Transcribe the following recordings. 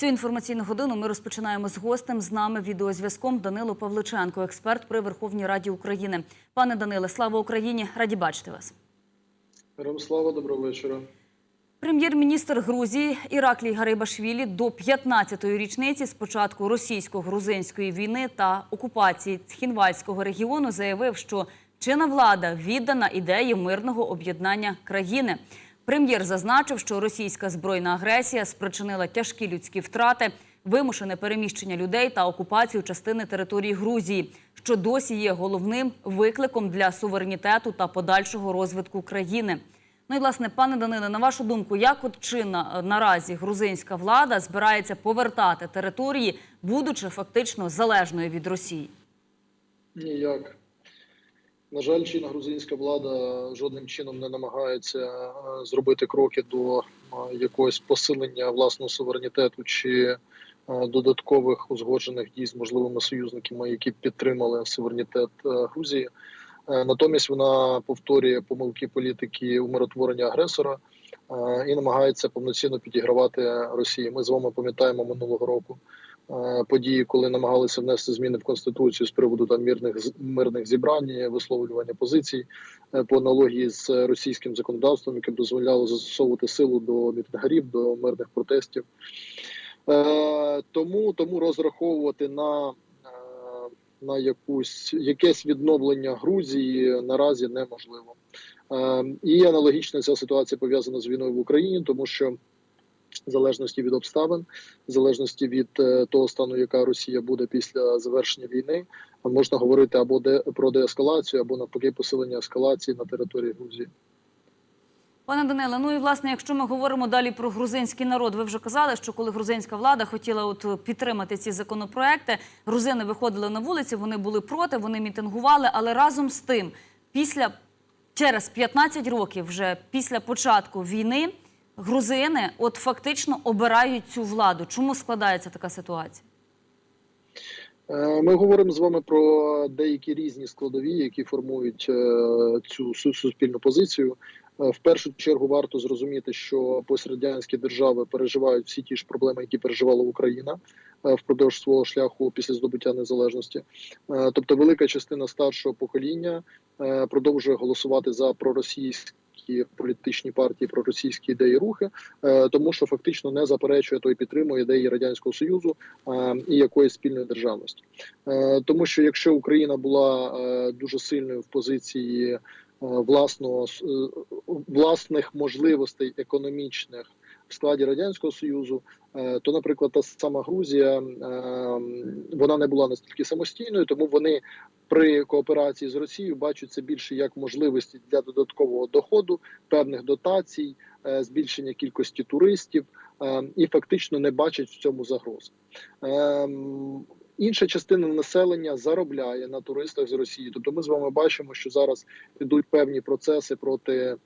Цю інформаційну годину ми розпочинаємо з гостем з нами відеозв'язком Данило Павличенко, експерт при Верховній Раді України. Пане Даниле, слава Україні! Раді бачити вас. Героям слава, доброго вечора. Прем'єр-міністр Грузії Іраклій Гарибашвілі до 15-ї річниці з початку російсько-грузинської війни та окупації Цхінвальського регіону заявив, що чинна влада віддана ідеї мирного об'єднання країни. Прем'єр зазначив, що російська збройна агресія спричинила тяжкі людські втрати, вимушене переміщення людей та окупацію частини території Грузії, що досі є головним викликом для суверенітету та подальшого розвитку країни. Ну і власне, пане Даниле, на вашу думку, як от чинна наразі грузинська влада збирається повертати території, будучи фактично залежною від Росії? Ніяк. На жаль, чинна грузинська влада жодним чином не намагається е, зробити кроки до е, якогось посилення власного суверенітету чи е, додаткових узгоджених дій з можливими союзниками, які підтримали суверенітет Грузії. Натомість вона повторює помилки політики умиротворення агресора і намагається повноцінно підігравати Росії. Ми з вами пам'ятаємо минулого року події, коли намагалися внести зміни в конституцію з приводу там мирних мирних зібрань, висловлювання позицій е, по аналогії з російським законодавством, яке дозволяло застосовувати силу до мітингарів, до мирних протестів. Е, Тому тому розраховувати на, е, на якусь якесь відновлення Грузії наразі неможливо. Е, І аналогічна ця ситуація пов'язана з війною в Україні, тому що в залежності від обставин, в залежності від е, того стану, яка Росія буде після завершення війни, можна говорити або де про деескалацію, або навпаки посилення ескалації на території Грузії. Пане Даниле, ну і власне, якщо ми говоримо далі про грузинський народ, ви вже казали, що коли грузинська влада хотіла от підтримати ці законопроекти, грузини виходили на вулиці, вони були проти, вони мітингували, але разом з тим, після через 15 років, вже після початку війни, грузини от фактично обирають цю владу. Чому складається така ситуація? Е, Ми говоримо з вами про деякі різні складові, які формують е, цю суспільну позицію. Е, В першу чергу варто зрозуміти, що пострадянські держави переживають всі ті ж проблеми, які переживала Україна впродовж свого шляху після здобуття незалежності. Тобто, велика частина старшого покоління продовжує голосувати за проросійські політичні партії, проросійські ідеї, рухи, е, тому що фактично не заперечує той підтримує ідеї радянського союзу е, і якоїсь спільної державності. Е, Тому що якщо Україна була дуже сильною в позиції власного власних можливостей економічних в складі радянського союзу, е, то, наприклад, та сама Грузія е, вона не була настільки самостійною, тому вони при кооперації з Росією бачать це більше як можливості для додаткового доходу, певних дотацій, е, збільшення кількості туристів і фактично не бачать в цьому загрози. Ем, Інша частина населення заробляє на туристах з Росії. Тобто, ми з вами бачимо, що зараз йдуть певні процеси проти,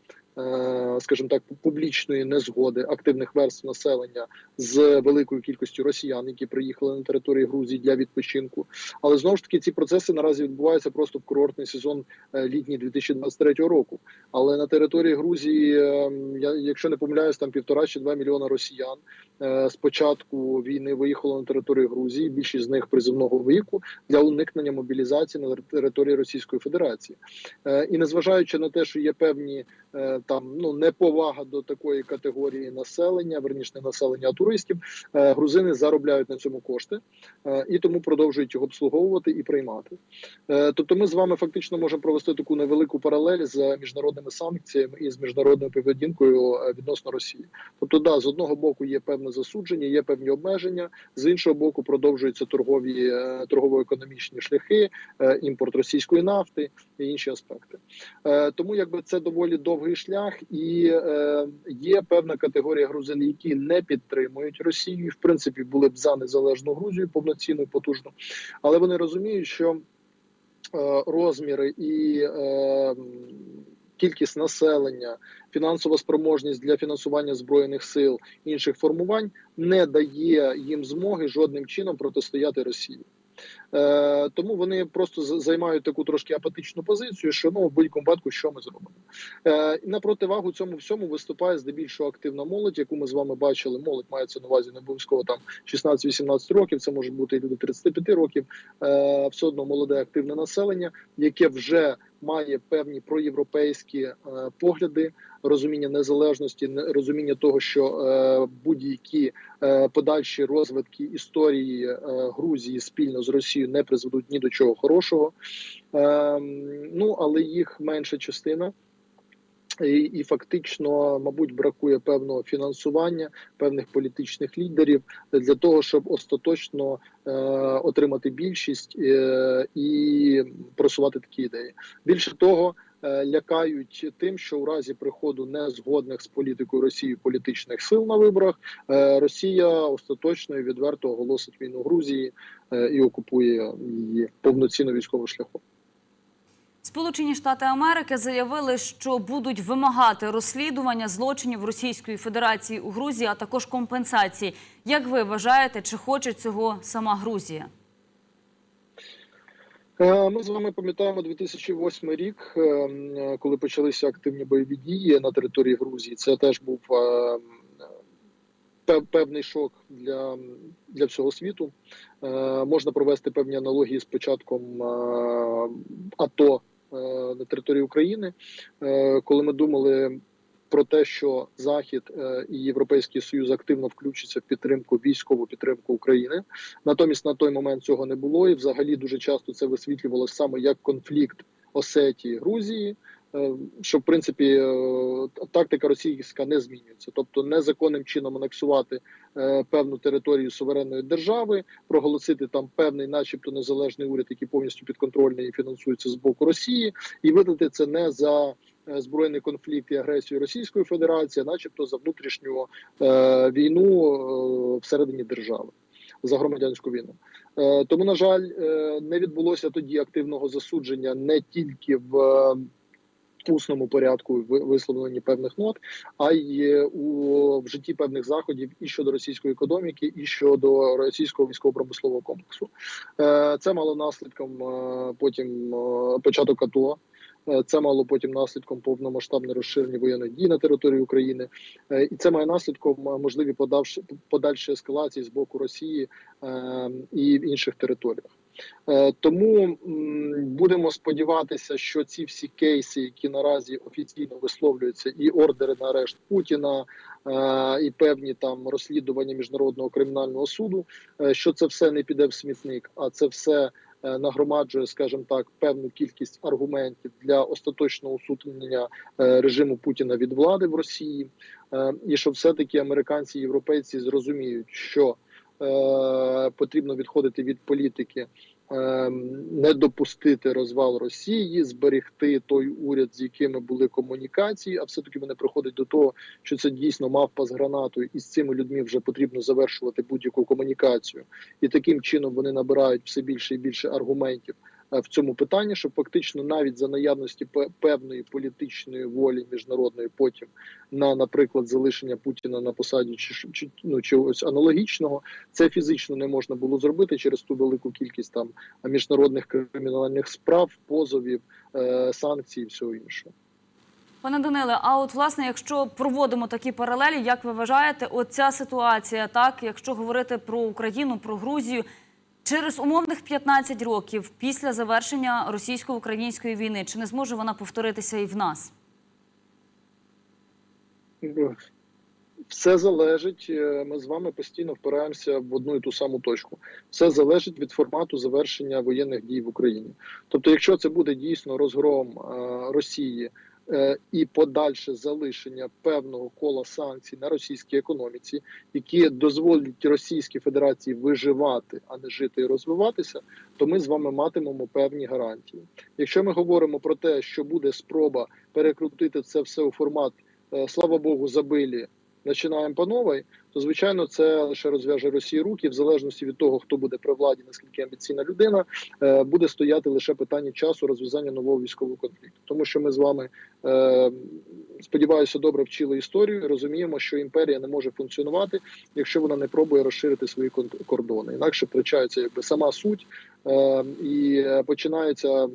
скажімо так, публічної незгоди активних верств населення з великою кількістю росіян, які приїхали на територію Грузії для відпочинку. Але знову ж таки ці процеси наразі відбуваються просто в курортний сезон е, літній 2023 року. Але на території Грузії, е, я якщо не помиляюсь, там півтора чи два мільйона росіян е, з початку війни виїхало на територію Грузії. Більшість з них призовного віку для уникнення мобілізації на території Російської Федерації. Е, І незважаючи на те, що є певні е, там ну неповага до такої категорії населення, верніше населення, а туристів, е, грузини заробляють на цьому кошти е, і тому продовжують його обслуговувати і приймати. Е, Тобто, ми з вами фактично можемо провести таку невелику паралель з міжнародними санкціями і з міжнародною поведінкою відносно Росії. Тобто, да, з одного боку є певне засудження, є певні обмеження, з іншого боку, продовжуються торгові торгово-економічні шляхи, імпорт російської нафти і інші аспекти. Тому якби це доволі довгий шлях, і е, є певна категорія грузин, які не підтримують Росію. В принципі, були б за незалежну Грузію повноцінну потужну, але вони розуміють, що е, розміри і е, кількість населення, фінансова спроможність для фінансування збройних сил інших формувань не дає їм змоги жодним чином протистояти Росії. Е, тому вони просто займають таку трошки апатичну позицію, що ну в будь-якому випадку, що ми зробимо. Е, на противагу цьому всьому виступає здебільшого активна молодь, яку ми з вами бачили. Молодь мається на увазі не обов'язково там 16-18 років. Це можуть бути і люди 35 років. Е, все одно молоде активне населення, яке вже має певні проєвропейські е, погляди, розуміння незалежності, не- розуміння того, що е, будь-які е, подальші розвитки історії е, Грузії спільно з Росією не призведуть ні до чого хорошого. Е, ну але їх менша частина. І, і фактично, мабуть, бракує певного фінансування певних політичних лідерів для того, щоб остаточно е, отримати більшість е, і просувати такі ідеї. Більше того, лякають тим, що у разі приходу незгодних з політикою Росії політичних сил на виборах е, Росія остаточно і відверто оголосить війну Грузії е, і окупує її повноцінно військовим шляхом. Сполучені Штати Америки заявили, що будуть вимагати розслідування злочинів Російської Федерації у Грузії, а також компенсації. Як ви вважаєте, чи хоче цього сама Грузія? Е, Ми з вами пам'ятаємо 2008 рік, е, коли почалися активні бойові дії на території Грузії. Це теж був е, певний шок для, для всього світу. Е, Можна провести певні аналогії з початком е, АТО е, на території України, Е, коли ми думали. Про те, що Захід е, і Європейський Союз активно включаться в підтримку військову підтримку України, натомість на той момент цього не було, і взагалі дуже часто це висвітлювалося саме як конфлікт Осетії Грузії. е, Що в принципі е, тактика російська не змінюється, тобто незаконним чином анексувати певну територію суверенної держави, проголосити там певний, начебто, незалежний уряд, який повністю підконтрольний і фінансується з боку Росії, і видати це не за збройний конфлікт і агресію Російської Федерації, начебто за внутрішню е, війну е, всередині держави за громадянську війну. Е, тому, на жаль, е, не відбулося тоді активного засудження не тільки в е, усному порядку ви- висловленні певних нот, а й е, у в житті певних заходів і щодо російської економіки, і щодо російського військово-промислового комплексу. Е, Це мало наслідком е, потім е, початок АТО. Е, Це мало потім наслідком повномасштабне розширення воєнних дій на території України, Е, і це має наслідком е, можливі подавши подальші ескалації з боку Росії і в інших територіях. Тому будемо сподіватися, що ці всі кейси, які наразі офіційно висловлюються, і ордери на арешт Путіна, і певні там розслідування міжнародного кримінального суду, що це все не піде в смітник, а це все нагромаджує, скажімо так, певну кількість аргументів для остаточного усунення е, режиму Путіна від влади в Росії, Е, і що все-таки американці і європейці зрозуміють, що е, потрібно відходити від політики, е, не допустити розвал Росії, зберегти той уряд, з якими були комунікації, а все таки вони приходять до того, що це дійсно мавпа з гранатою, і з цими людьми вже потрібно завершувати будь-яку комунікацію. І таким чином вони набирають все більше і більше аргументів е, в цьому питанні, що фактично навіть за наявності певної політичної волі міжнародної потім на, наприклад, залишення Путіна на посаді чи, чи ну чогось аналогічного, це фізично не можна було зробити через ту велику кількість там міжнародних кримінальних справ, позовів, е, санкцій і всього іншого. Пане Даниле, а от власне, якщо проводимо такі паралелі, як ви вважаєте, оця ситуація, так, якщо говорити про Україну, про Грузію, через умовних 15 років після завершення російсько-української війни, чи не зможе вона повторитися і в нас? Все залежить. е, Ми з вами постійно впираємося в одну і ту саму точку. Все залежить від формату завершення воєнних дій в Україні. Тобто, якщо це буде дійсно розгром е, Росії і подальше залишення певного кола санкцій на російській економіці, які дозволять Російській Федерації виживати, а не жити і розвиватися, то ми з вами матимемо певні гарантії. Якщо ми говоримо про те, що буде спроба перекрутити це все у формат е, слава Богу, забилі. Починаємо по новій, то звичайно це лише розв'яже Росії руки, в залежності від того, хто буде при владі, наскільки амбіційна людина, е, буде стояти лише питання часу розв'язання нового військового конфлікту, тому що ми з вами е, сподіваюся добре вчили історію. Розуміємо, що імперія не може функціонувати, якщо вона не пробує розширити свої кордони. Інакше втрачається якби сама суть е, і починаються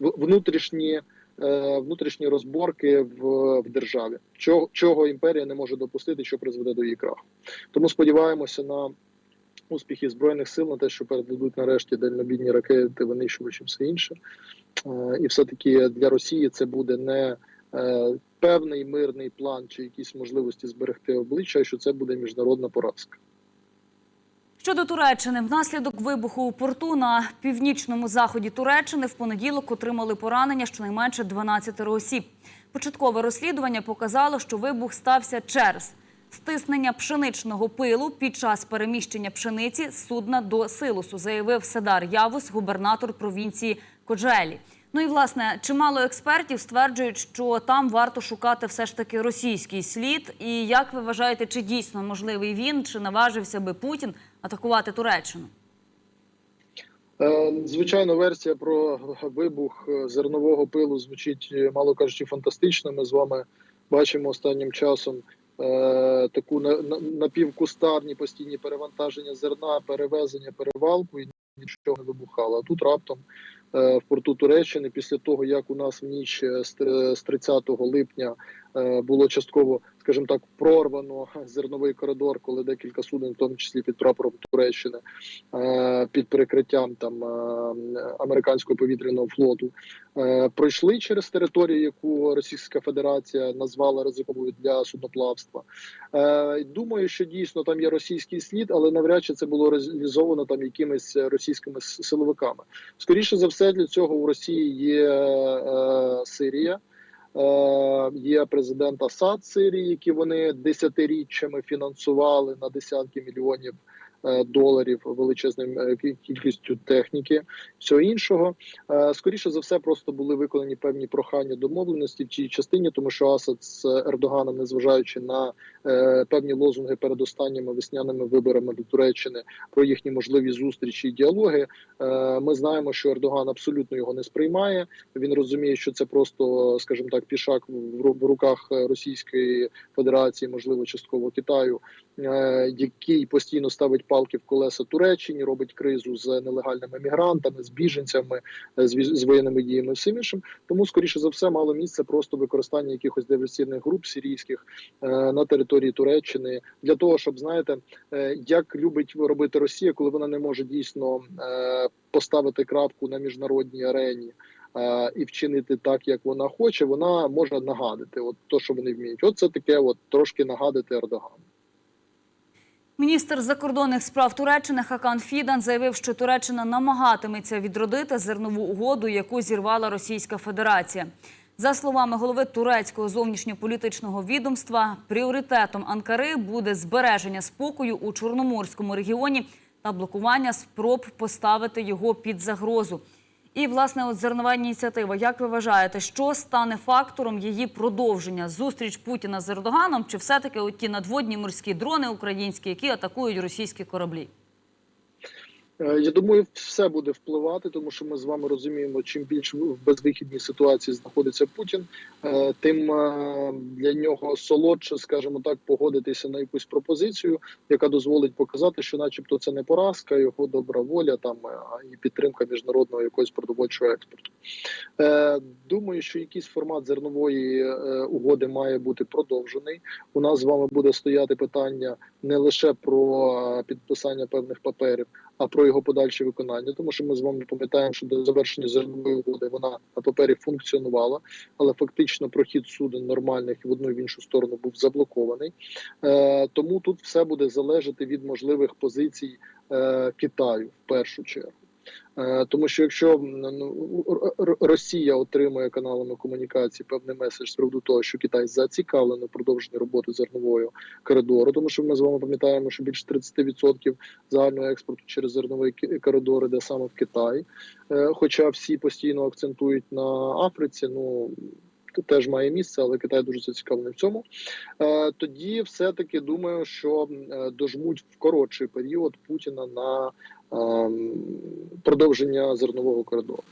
внутрішні. Е, Внутрішні розборки в, в державі, чого, чого імперія не може допустити, що призведе до її краху. Тому сподіваємося на успіхи збройних сил, на те, що передадуть нарешті дальнобійні ракети, винищувачі, все інше. Е, І все таки для Росії це буде не е, певний мирний план чи якісь можливості зберегти обличчя, що це буде міжнародна поразка. Щодо Туреччини, внаслідок вибуху у порту на північному заході Туреччини в понеділок отримали поранення щонайменше 12 осіб. Початкове розслідування показало, що вибух стався через стиснення пшеничного пилу під час переміщення пшениці з судна до силосу, заявив Седар Явус, губернатор провінції Коджелі. Ну і власне чимало експертів стверджують, що там варто шукати все ж таки російський слід. І як ви вважаєте, чи дійсно можливий він, чи наважився би Путін атакувати Туреччину? Е, Звичайно, версія про вибух е, зернового пилу звучить, е, мало кажучи, фантастично. Ми з вами бачимо останнім часом е, таку на- на- напівкустарні постійні перевантаження зерна, перевезення, перевалку і нічого не вибухало. А тут раптом в порту Туреччини, після того як у нас в ніч е, з тр- 30 липня е, було частково, скажімо так, прорвано зерновий коридор, коли декілька суден, в тому числі під прапором Туреччини, е, під перекриттям там е, американського повітряного флоту, е, пройшли через територію, яку Російська Федерація назвала ризиковою для судноплавства. Е, Думаю, що дійсно там є російський слід, але навряд чи це було реалізовано там якимись російськими силовиками. Скоріше за все, для цього у Росії є е, Сирія. Е, Є президент Асад Сирії, які вони десятиріччями фінансували на десятки мільйонів доларів величезним е, кількістю техніки, всього іншого. Е, Скоріше за все, просто були виконані певні прохання домовленості в цій частині, тому що Асад з Ердоганом, незважаючи на е, певні лозунги перед останніми весняними виборами до Туреччини про їхні можливі зустрічі і діалоги, е, ми знаємо, що Ердоган абсолютно його не сприймає. Він розуміє, що це просто, скажімо так, пішак в руках е, Російської Федерації, можливо, частково Китаю, е, який постійно ставить палки в колеса Туреччині, робить кризу з нелегальними мігрантами, з біженцями, е, з, воєнними діями, всім іншим. Тому, скоріше за все, мало місце просто використання якихось диверсійних груп сирійських е, на території Туреччини для того, щоб знаєте, е, як любить робити Росія, коли вона не може дійсно поставити крапку на міжнародній арені. І вчинити так, як вона хоче, вона може нагадити, от то, що вони вміють. От це таке, от трошки нагадити Ердогану. Міністр закордонних справ Туреччини Хакан Фідан заявив, що Туреччина намагатиметься відродити зернову угоду, яку зірвала Російська Федерація. За словами голови турецького зовнішньополітичного відомства, пріоритетом Анкари буде збереження спокою у Чорноморському регіоні та блокування спроб поставити його під загрозу. І власне, от зернова ініціатива. Як ви вважаєте, що стане фактором її продовження? Зустріч Путіна з Ердоганом чи все-таки от ті надводні морські дрони українські, які атакують російські кораблі? Е, Я думаю, все буде впливати, тому що ми з вами розуміємо, чим більше в безвихідній ситуації знаходиться Путін, е, тим е, для нього солодше, скажімо так, погодитися на якусь пропозицію, яка дозволить показати, що, начебто, це не поразка, його добра воля там і підтримка міжнародного якогось продовольчого експорту. Думаю, що якийсь формат зернової угоди має бути продовжений. У нас з вами буде стояти питання не лише про підписання певних паперів а про його подальше виконання, тому що ми з вами пам'ятаємо, що до завершення зернової угоди вона на папері функціонувала, але фактично прохід суден нормальних в одну і в іншу сторону був заблокований. Е, тому тут все буде залежати від можливих позицій е, Китаю в першу чергу. Е, Тому що якщо ну, Р- Росія отримує каналами комунікації певний меседж з приводу того, що Китай зацікавлений в продовженні роботи зернового коридору, тому що ми з вами пам'ятаємо, що більше 30% загального експорту через зерновий коридор іде саме в Китай. Е, Хоча всі постійно акцентують на Африці, ну теж має місце, але Китай дуже зацікавлений в цьому. Е, Тоді все-таки думаю, що дожмуть в коротший період Путіна на продовження зернового коридору.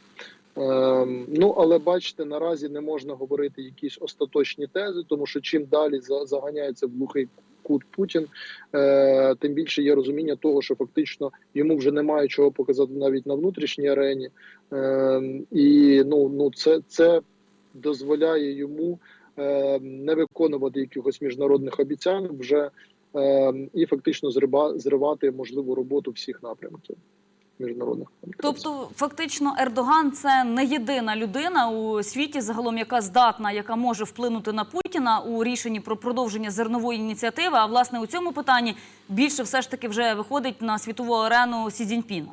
Ем, ну але бачите, наразі не можна говорити якісь остаточні тези, тому що чим далі заганяється в глухий кут Путін, е, тим більше є розуміння того, що фактично йому вже немає чого показати навіть на внутрішній арені, Ем, і ну, ну це, це дозволяє йому не виконувати якихось міжнародних обіцянок вже і фактично зривати можливу роботу всіх напрямків міжнародних. Тобто, фактично, Ердоган це не єдина людина у світі, загалом, яка здатна, яка може вплинути на Путіна у рішенні про продовження зернової ініціативи. А власне у цьому питанні більше все ж таки вже виходить на світову арену Сі Цзіньпін.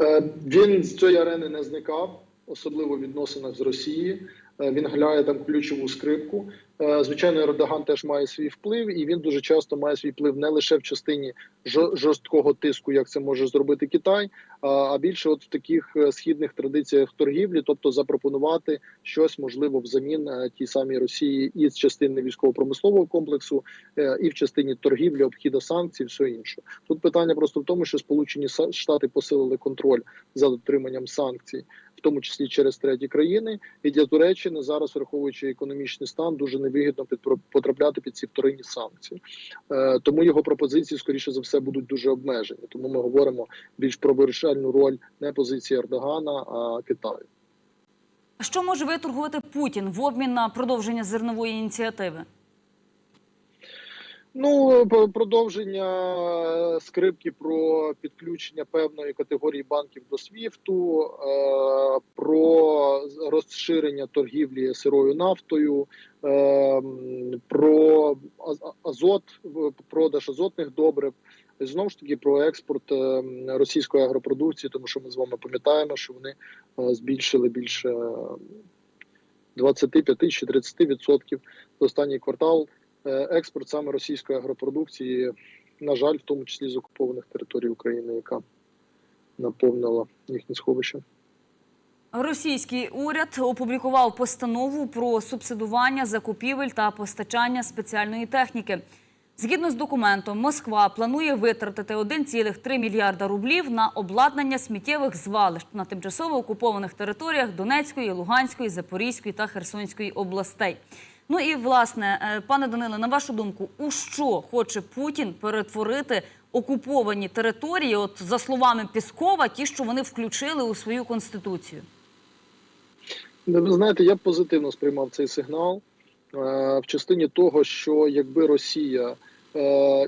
Е, Він з цієї арени не зникав, особливо в відносинах з Росії. Е, Він грає там ключову скрипку. Е, Звичайно, Ердоган теж має свій вплив, і він дуже часто має свій вплив не лише в частині жо- жорсткого тиску, як це може зробити Китай, а- більше от в таких е, східних традиціях торгівлі, тобто запропонувати щось можливо взамін тій самій Росії і з частини військово-промислового комплексу, і в частині торгівлі, обхіду санкцій, все інше. Тут питання просто в тому, що Сполучені Штати посилили контроль за дотриманням санкцій, в тому числі через треті країни. І для Туреччини зараз, враховуючи економічний стан, дуже невигідно потрапляти під ці вторинні санкції. Е, Тому його пропозиції, скоріше за все, будуть дуже обмежені. Тому ми говоримо більш про вирішальну роль не позиції Ердогана, а Китаю. Що може виторгувати Путін в обмін на продовження зернової ініціативи? Ну, продовження е, скрипки про підключення певної категорії банків до СВІФТу, е, про розширення торгівлі сирою нафтою, е, про аз- азот, продаж азотних добрив. Знову ж таки про експорт російської агропродукції, тому що ми з вами пам'ятаємо, що вони збільшили більше е, 25 чи 30 відсотків за останній квартал експорт саме російської агропродукції, на жаль, в тому числі з окупованих територій України, яка наповнила їхні сховища. Російський уряд опублікував постанову про субсидування закупівель та постачання спеціальної техніки. Згідно з документом, Москва планує витратити 1,3 мільярда рублів на обладнання сміттєвих звалищ на тимчасово окупованих територіях Донецької, Луганської, Запорізької та Херсонської областей. Ну і власне, е, пане Даниле, на вашу думку, у що хоче Путін перетворити окуповані території? От за словами Піскова, ті, що вони включили у свою конституцію. Ну, Ви знаєте, я позитивно сприймав цей сигнал е, в частині того, що якби Росія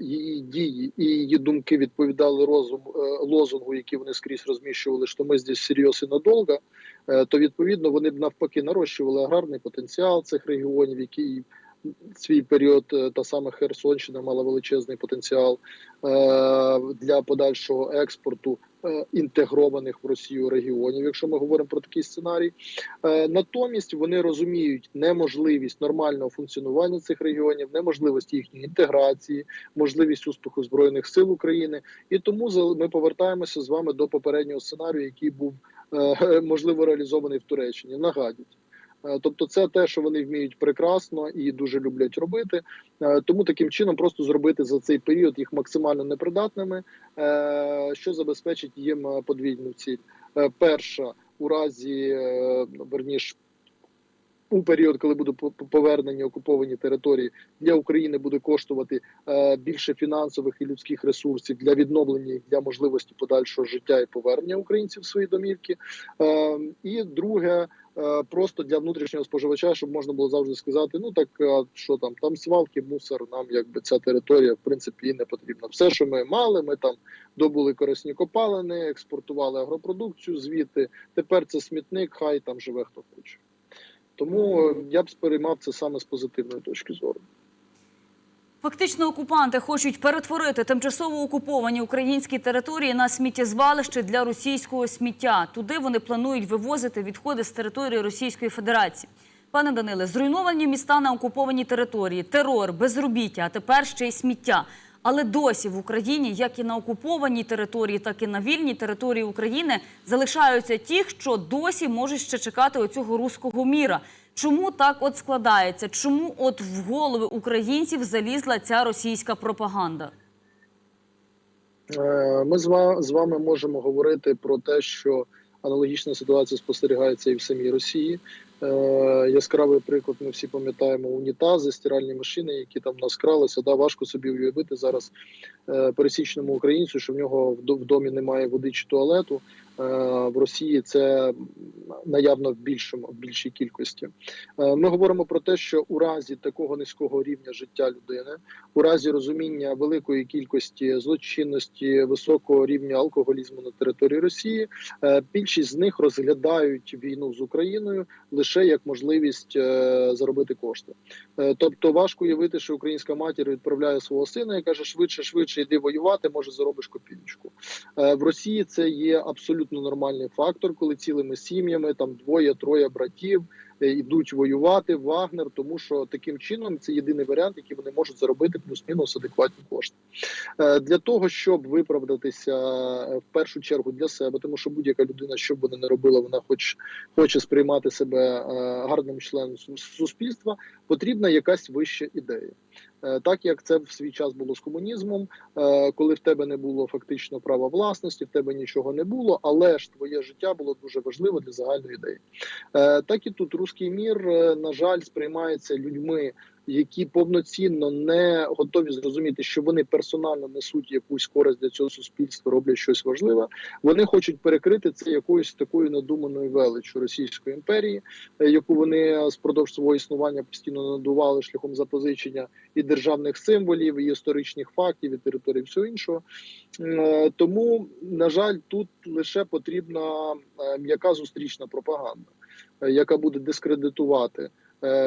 її дії і її думки відповідали розум е, лозунгу, який вони скрізь розміщували, що ми здесь серйоз і надовго, е, то відповідно вони б навпаки нарощували аграрний потенціал цих регіонів, які свій період е, та сама Херсонщина мала величезний потенціал е, для подальшого експорту е, інтегрованих в Росію регіонів, якщо ми говоримо про такий сценарій. Натомість вони розуміють неможливість нормального функціонування цих регіонів, неможливість їхньої інтеграції, можливість успіху збройних сил України. І тому ми повертаємося з вами до попереднього сценарію, який був можливо реалізований в Туреччині. Нагадіть. Е, Тобто, це те, що вони вміють прекрасно і дуже люблять робити. Е, Тому таким чином просто зробити за цей період їх максимально непридатними, е, що забезпечить їм подвійну ціль. Перша у разі верніш. У період, коли будуть по- по- повернені окуповані території, для України буде коштувати е, більше фінансових і людських ресурсів для відновлення для можливості подальшого життя і повернення українців в свої домівки. Е, і друге, просто для внутрішнього споживача, щоб можна було завжди сказати: ну так а що там, там свалки, мусор, нам якби ця територія в принципі і не потрібна. Все, що ми мали, ми там добули корисні копалини, експортували агропродукцію звідти. Тепер це смітник, хай там живе хто хоче. Тому е, я б сприймав це саме з позитивної точки зору. Фактично, окупанти хочуть перетворити тимчасово окуповані українські території на сміттєзвалище для російського сміття. Туди вони планують вивозити відходи з території Російської Федерації. Пане Даниле, зруйновані міста на окупованій території, терор, безробіття, а тепер ще й сміття. Але досі в Україні, як і на окупованій території, так і на вільній території України, залишаються ті, що досі можуть ще чекати оцього руського міра. Чому так от складається? Чому от в голови українців залізла ця російська пропаганда? Е, Ми з вами можемо говорити про те, що аналогічна ситуація спостерігається і в самій Росії. Е, Яскравий приклад, ми всі пам'ятаємо унітази, стиральні машини, які там в нас. Да, важко собі уявити зараз е, пересічному українцю, що в нього в домі немає води чи туалету. Е, В Росії це наявно в більшому в більшій кількості. Е, Ми говоримо про те, що у разі такого низького рівня життя людини, у разі розуміння великої кількості злочинності, високого рівня алкоголізму на території Росії, е, більшість з них розглядають війну з Україною лише як можливість заробити кошти. Тобто важко уявити, що українська матір відправляє свого сина і каже: швидше, швидше йди воювати, може заробиш копійку. В Росії це є абсолютно нормальний фактор, коли цілими сім'ями там двоє-троє братів е, йдуть воювати Вагнер, тому що таким чином це єдиний варіант, який вони можуть заробити плюс-мінус адекватні кошти. Е, Для того щоб виправдатися е, в першу чергу для себе, тому що будь-яка людина, що б вона не робила, вона хоч хоче сприймати себе гарним членом суспільства, потрібна якась вища ідея. Е, Так як це в свій час було з комунізмом, е, коли в тебе не було фактично права власності, в тебе нічого не було, але ж твоє життя було дуже важливо для загальної ідеї. Е, Так і тут руський мір, на жаль, сприймається людьми, які повноцінно не готові зрозуміти, що вони персонально несуть якусь користь для цього суспільства, роблять щось важливе. Вони хочуть перекрити це якоюсь такою надуманою величчю Російської імперії, е, яку вони спродовж свого існування постійно надували шляхом запозичення і державних символів, і історичних фактів, і території всього іншого. Е, Тому, на жаль, тут лише потрібна е, м'яка зустрічна пропаганда, е, яка буде дискредитувати е,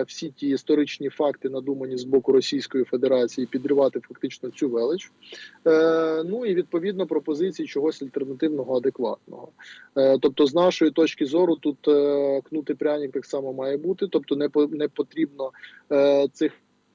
всі ті історичні факти, надумані з боку Російської Федерації, підривати фактично цю велич. Е, Ну і відповідно пропозиції чогось альтернативного, адекватного. Е, Тобто, з нашої точки зору, тут е, кнути пряник так само має бути. Тобто, не по- не потрібно е, цих.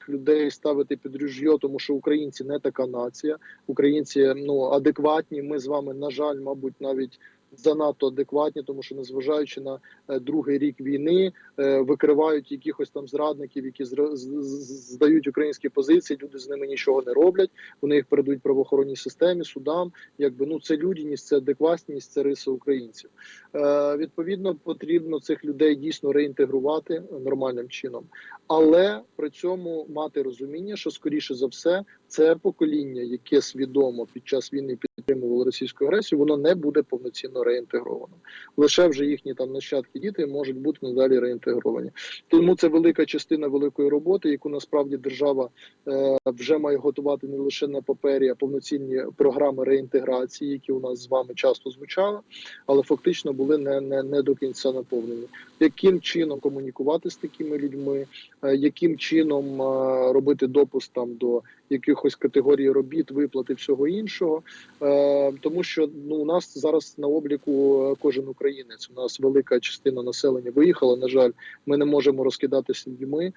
Людей ставити під ружьо, тому що українці не така нація. Українці ну адекватні. Ми з вами, на жаль, мабуть, навіть занадто адекватні, тому що незважаючи на е, другий рік війни, е, викривають якихось там зрадників, які здають українські позиції. Люди з ними нічого не роблять. Вони їх передають правоохоронній системі, судам. Якби ну це людяність, це адекватність, це риса українців. Е, відповідно, потрібно цих людей дійсно реінтегрувати нормальним чином, але при цьому мати розуміння, що скоріше за все це покоління, яке свідомо під час війни підтримувало російську агресію, воно не буде повноцінно реінтегровано. Лише вже їхні там нащадки діти можуть бути надалі реінтегровані. Тому це велика частина великої роботи, яку насправді держава е, вже має готувати не лише на папері, а повноцінні програми реінтеграції, які у нас з вами часто звучали, але фактично були не, не, не до кінця наповнені. Яким чином комунікувати з такими людьми, е, яким чином е, робити допуск там до якихось категорій робіт, виплати всього іншого, Е, тому що ну у нас зараз на обліку кожен українець. У нас велика частина населення виїхала. На жаль, ми не можемо розкидатися людьми.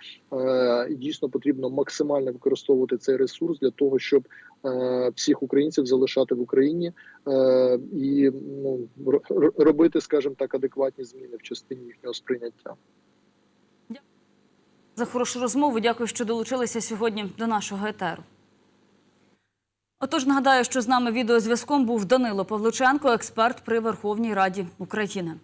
Дійсно потрібно максимально використовувати цей ресурс для того, щоб всіх українців залишати в Україні е, і ну робити, скажімо так, адекватні зміни в частині їхнього сприйняття. За хорошу розмову. Дякую, що долучилися сьогодні до нашого етеру. Отож, нагадаю, що з нами відеозв'язком був Данило Павлученко, експерт при Верховній Раді України.